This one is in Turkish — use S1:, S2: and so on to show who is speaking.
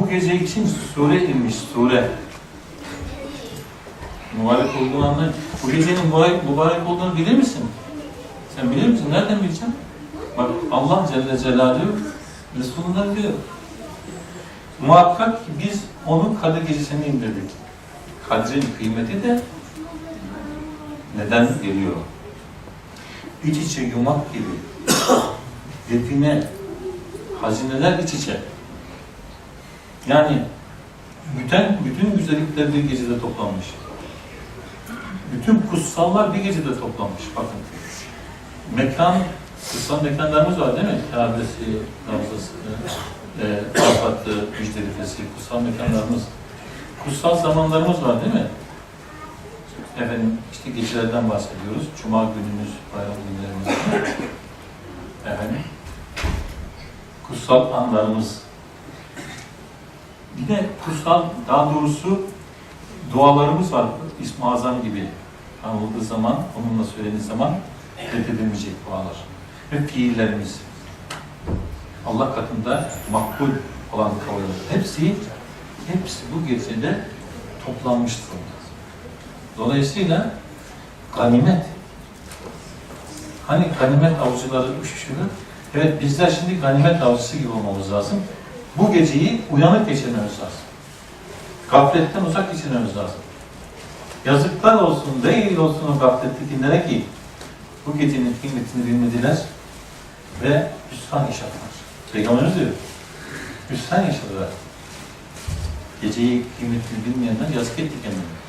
S1: bu gece için sure inmiş, sure. Mübarek olduğunu anlayın. Bu gecenin mübarek, mübarek olduğunu bilir misin? Sen bilir misin? Nereden bileceksin? Bak Allah Celle Celaluhu Resulünden diyor. Muhakkak ki biz onun Kadir gecesini indirdik. Kadrin kıymeti de neden geliyor? İç içe yumak gibi. Define, hazineler iç içe. Yani bütün, bütün güzellikler bir gecede toplanmış. Bütün kutsallar bir gecede toplanmış. Bakın. Mekan, kutsal mekanlarımız var değil mi? Kabe'si, Ravzası, e, Arafat'ı, Müzdelife'si, kutsal mekanlarımız. Kutsal zamanlarımız var değil mi? Efendim işte gecelerden bahsediyoruz. Cuma günümüz, bayram günlerimiz. Efendim. Kutsal anlarımız. Bir de kutsal, daha doğrusu dualarımız var. İsmi Azam gibi anıldığı zaman, onunla söylediği zaman reddedilmeyecek dualar. Ve fiillerimiz. Allah katında makbul olan kavramlar. Hepsi, hepsi bu gecede toplanmıştır. Dolayısıyla ganimet. Hani ganimet avcıları üşüşürler. Evet bizler şimdi ganimet avcısı gibi olmamız lazım. Bu geceyi uyanık geçirmemiz lazım. Gafletten uzak geçirmemiz lazım. Yazıklar olsun, değil olsun o gaflettekilere ki bu gecenin kıymetini bilmediler ve hüsran yaşadılar. Peygamberimiz diyor. Hüsran yaşadılar. Geceyi kıymetini bilmeyenler yazık etti kendine.